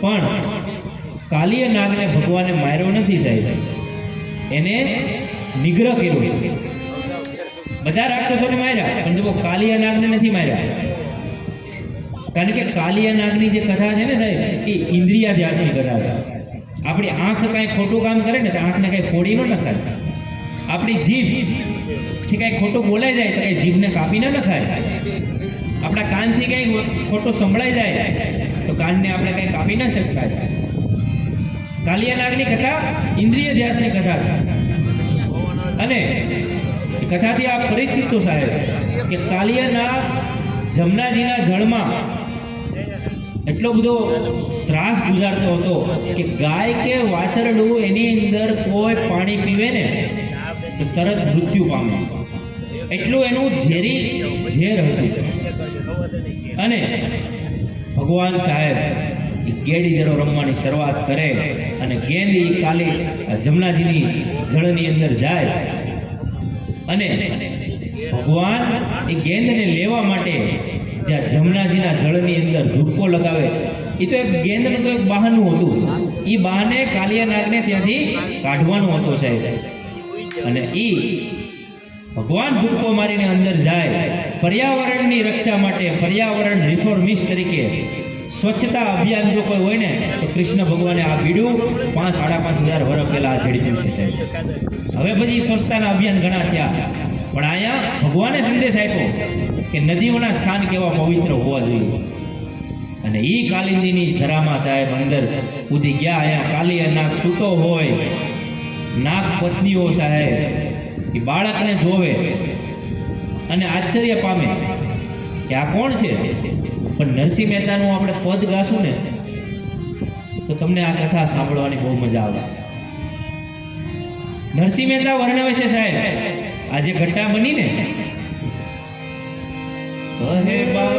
પણ કાલીય નાગને ભગવાને માર્યો નથી સાહેબ. એને નિગ્રહ કર્યો. બધા રાક્ષસોને માર્યા, પણ જો કાલિયા નાગને નથી માર્યા. કારણ કે કાલિયા નાગની જે કથા છે ને સાહેબ, એ ઇન્દ્રિયાધ્યાસની કથા છે. આપણી આંખ કાંઈ ખોટું કામ કરે ને તો આંખને કાંઈ ફોડી ન નખાય. આપણી જીભથી કાંઈ ખોટું બોલાઈ જાય તો એ જીભને કાપી ન નખાય. આપણા કાનથી કાંઈ ખોટું સંભળાઈ જાય તો કાનને આપણે કંઈ કાપી ન શકાય. કાલિયા નાગની કથા ઇન્દ્રિય ધ્યાસની કથા છે. અને કથાથી આ પરિચિત છો સાહેબ કે કાલિયાના જમનાજીના જળમાં એટલો બધો ત્રાસ ગુજારતો હતો કે ગાય કે વાછરડું એની અંદર કોઈ પાણી પીવે ને તો તરત મૃત્યુ પામે એટલું એનું ઝેરી ઝેર હતું. અને ભગવાન સાહેબ ગેડી જરો રમવાની શરૂઆત કરે અને ગેંદ કાલી જમનાજીની જળની અંદર જાય. અને ભગવાન એ ગેંદને લેવા માટે જ્યાં જમનાજીના જળની અંદર ધૂપકો લગાવે એ તો એક ગેંદનું તો એક બહાનું હતું. એ બહાને કાલિયા નાગને ત્યાંથી કાઢવાનું હતું સાહેબ. અને એ ભગવાન ભૂકો મારીને અંદર જાય, પર્યાવરણની રક્ષા માટે પર્યાવરણ રિફોર્મિસ્ટ તરીકે સ્વચ્છતા અભિયાન જો કોઈ હોય ને, તો કૃષ્ણ ભગવાને આ બીડું પાંચ, સાડા પાંચ હજાર વર્ષ પહેલા ઝડપ્યું છે હવે પછી સ્વચ્છતાના અભિયાન ઘણા થયા. પણ અહીંયા ભગવાને સંદેશ આપ્યો કે નદીઓના સ્થાન કેવા પવિત્ર હોવા જોઈએ. અને એ કાલિંદીની ધરામાં સાહેબ અંદર કૂદી ગયા. અહીંયા કાલી નાક સૂતો હોય. નાગ પત્નીઓ સાહેબ એ બાળકને જોવે અને આશ્ચર્ય પામે કે આ કોણ છે? પણ નરસિંહ મહેતાનું આપણે પદ ગાશું ને, તો તમને આ કથા સાંભળવાની બહુ મજા આવશે. નરસિંહ મહેતા વર્ણવે છે સાહેબ, આજે ઘટા બની ને કહે બા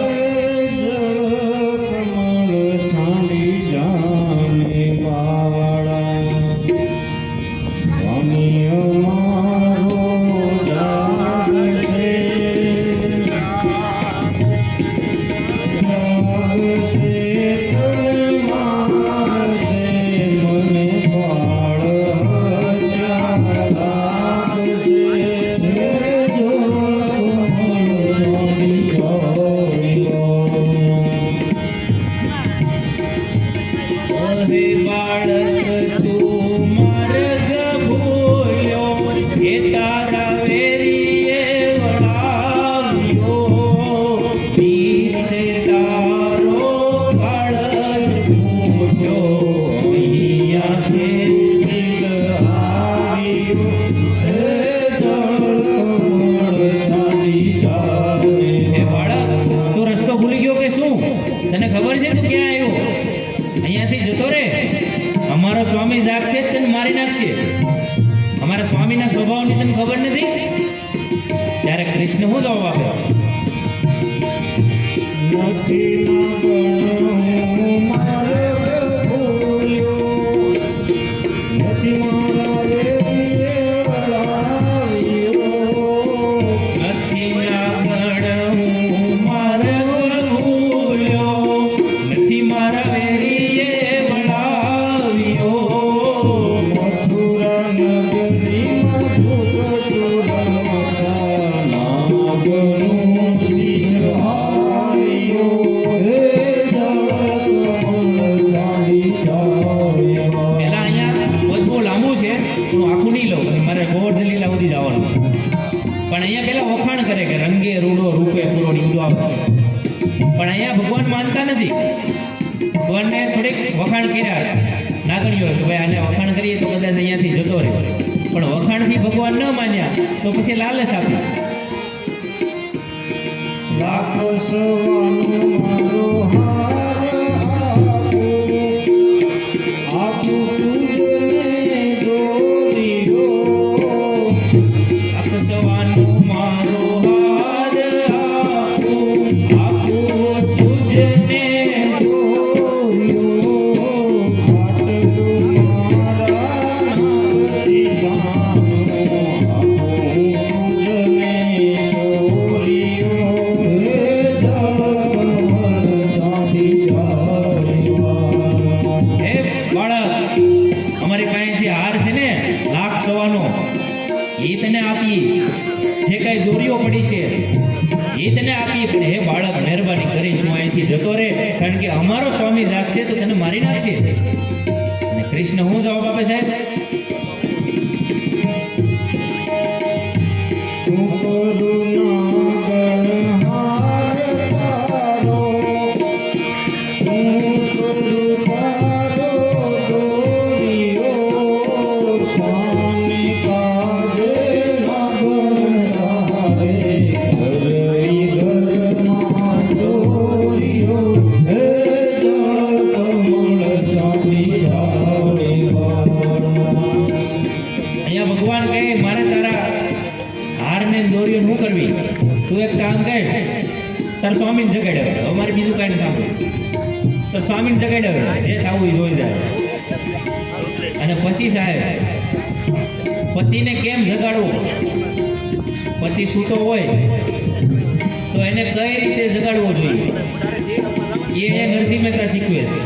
તને ખબર છે તું ક્યાં આવ્યો? અહીંયાથી જતો રે. અમારો સ્વામી જાગશે તને મારી નાખશે. અમારા સ્વામીના સ્વભાવની તને ખબર નથી? ત્યારે કૃષ્ણ શું જવાબ આપ્યો નથી પણ અહીંયા પેલા વખાણ કરે કે રંગે, રૂડો, રૂપે પૂરો ને બધું આપે. પણ અહીંયા ભગવાન માનતા નથી. ભગવાનને થોડીક વખાણ કર્યા. નાગણીઓ કે ભાઈ આને વખાણ કરીએ તો કદાચ અહીંયાથી જતો રહ્યો પણ વખાણથી ભગવાન ન માન્યા, તો પછી લાલચ આપી. લાખો સવાનું સવાનો હિતને આપી જે કાંઈ દોરીઓ પડી છે, હિતને આપી. પણ હે બાળક, મહેરબાની કરી, હું અહીંથી જતો રહે. કારણ કે અમારો સ્વામી રાખશે તો તને મારી નાખશે. અને કૃષ્ણ હું જવાબ આપે સાહેબ? શું કરું? સ્વામીને જગાડે હવે જે થવું એ જોઈ જાય અને પછી સાહેબ, પતિને કેમ જગાડવો? પતિ સૂતો હોય, તો એને કઈ રીતે જગાડવો જોઈએ? એ નરસિંહ મહેતા શીખવે છે.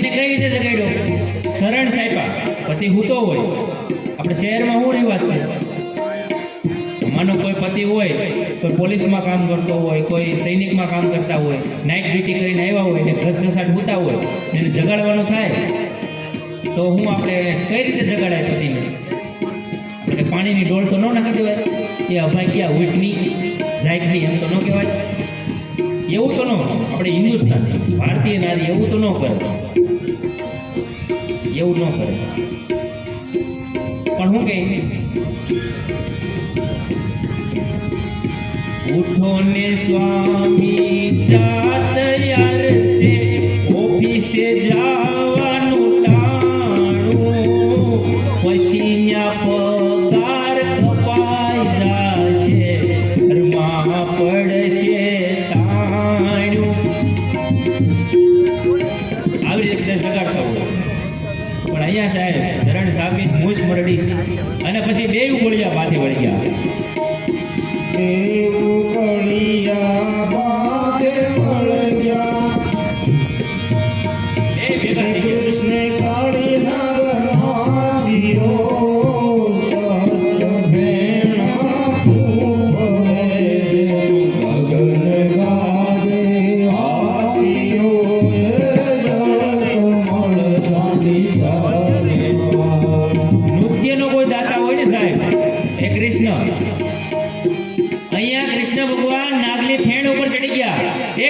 પતિને કઈ રીતે જગાડ્યો શરણ સાહેબા, પતિ હૂતો હોય. આપણે શહેરમાં શું રિવાજ છે? માનો કોઈ પતિ હોય, કોઈ પોલીસમાં કામ કરતો હોય, કોઈ સૈનિકમાં કામ કરતા હોય નાઇટ ડ્યુટી કરીને આવ્યા હોય ને ઘસઘસાટ હૂતા હોય એને જગાડવાનું થાય, તો હું આપણે કઈ રીતે જગાડાય પતિને? એટલે પાણીની ડોલ તો ન નાખી દેવાય. એ અભાઈ ક્યાં ઉઠની જાગની એમ તો ન કહેવાય. એવું તો ન આપણે હિન્દુસ્તાન ભારતીય નારી એવું તો ન કરે. એવું ન કરે. પણ હું કહે ઉઠો ને સ્વામી ચા તૈયાર છે, ઓફિસે જવાનું મરડી. અને પછી બે ગોળિયા માથે વળી ગયા.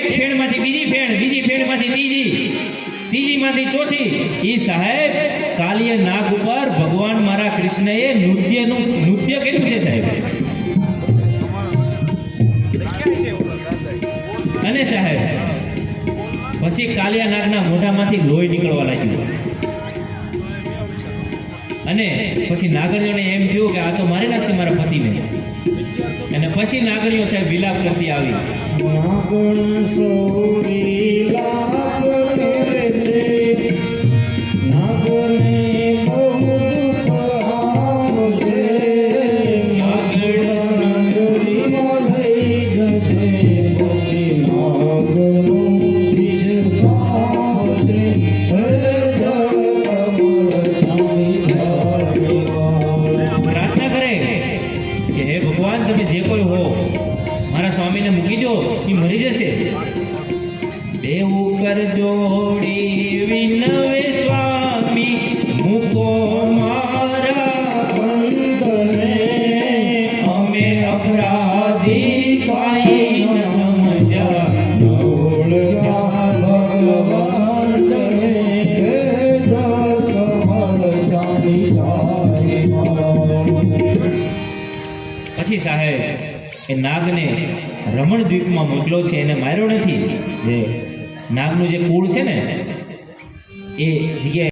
એક ફેણમાંથી બીજી ફેણ, બીજી ફેણમાંથી ત્રીજી, ત્રીજીમાંથી ચોથી. એ સાહેબ, કાલીય નાગ ઉપર ભગવાન મારા કૃષ્ણએ નૃત્યનું, નૃત્ય કર્યું છે સાહેબ. અને સાહેબ, પછી કાલિયા નાગના મોઢામાંથી લોહી નીકળવા લાગ્યું. અને પછી નાગરિકોને એમ થયું કે આ તો મારી નાખશે મારા પતિને. અને પછી નાગણીઓ સાહેબ વિલાપ કરતી આવી. નાગણ સૌરી લાભ મારા સ્વામીને મૂકી દો, એ મરી જશે. બે ઉપર જોડી વિનવે સ્વામી, મૂકો મારા બંધને. અમે અપરાધી એ નાગને રમણ દ્વીપમાં મોકલ્યો છે, એને માર્યો નથી. જે નાગનું જે કુળ છે ને, એ જગ્યાએ